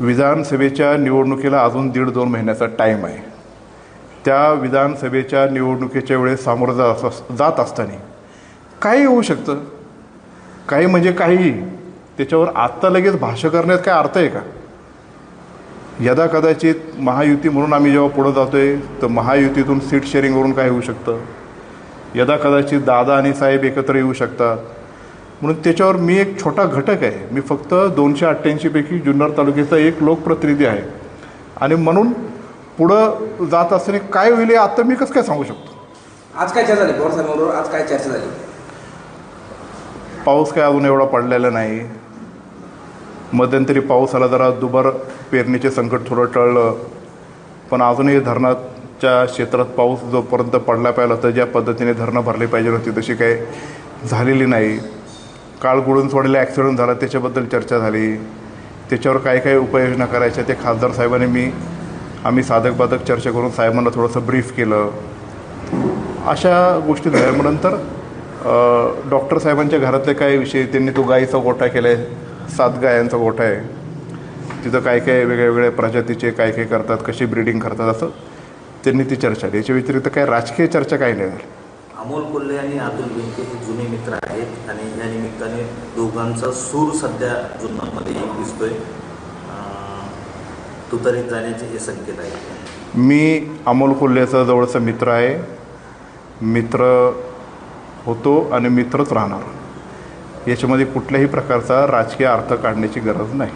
विधानसभेच्या निवडणुकीला अजून दीड दोन महिन्याचा टाईम आहे. त्या विधानसभेच्या निवडणुकीच्या वेळेस सामोरं जात अस- जात असताना काही होऊ शकतं. काही म्हणजे काही. त्याच्यावर आत्ता लगेच भाष्य करण्यात काय अर्थ आहे का? यदा कदाचित महायुती म्हणून आम्ही जेव्हा पुढं जातो आहे तर महायुतीतून सीट शेअरिंगवरून काय होऊ शकतं. यदा कदाचित दादा आणि साहेब एकत्र येऊ शकतात. म्हणून त्याच्यावर मी एक छोटा घटक आहे. मी फक्त दोनशे अठ्ठ्याऐंशीपैकी जुन्नर तालुक्याचा एक लोकप्रतिनिधी आहे. आणि म्हणून पुढं जात असताना काय होईल आता मी कसं काय सांगू शकतो? आज काय चर्चा झाली? पवार साहेबांबरोबर आज काय चर्चा झाली? पाऊस काय अजून एवढा पडलेला नाही. मध्यंतरी पाऊस आला जरा दुबार पेरणीचे संकट थोडं टळलं. पण अजूनही धरणाच्या क्षेत्रात पाऊस जोपर्यंत पडला पाहिजे तर ज्या पद्धतीने धरणं भरली पाहिजे होती तशी काही झालेली नाही. काळ गुळून सोडलेला ॲक्सिडेंट झाला त्याच्याबद्दल चर्चा झाली. त्याच्यावर काय काय उपाययोजना करायच्या. ते खासदार साहेबांनी मी आम्ही साधक बाधक चर्चा करून साहेबांना थोडंसं ब्रीफ केलं. अशा गोष्टी झाल्या मग नंतर डॉक्टर साहेबांच्या घरातले काय विषय त्यांनी तो गाईचा गोठा केला आहे सात गायांचा गोठा आहे. तिथं काय काय वेगळ्या वेगळ्या प्रजातीचे काय काय करतात कशी ब्रीडिंग करतात असं त्यांनी ती चर्चा केली. याच्या व्यतिरिक्त काय राजकीय चर्चा काही नाही झाली. अमोल कोल्हे आणि अतुल बेनके हे जुने मित्र आहेत आणि या निमित्ताने दोघांचा सूर सध्या जुन्नामध्ये एक दिसतोय. तुतरीत जाण्याचे हे संकेत आहेत. मी अमोल कोल्हेचा जवळचा मित्र आहे. मित्र होतो आणि मित्रच राहणार. याच्यामध्ये कुठल्याही प्रकारचा राजकीय अर्थ काढण्याची गरज नाही.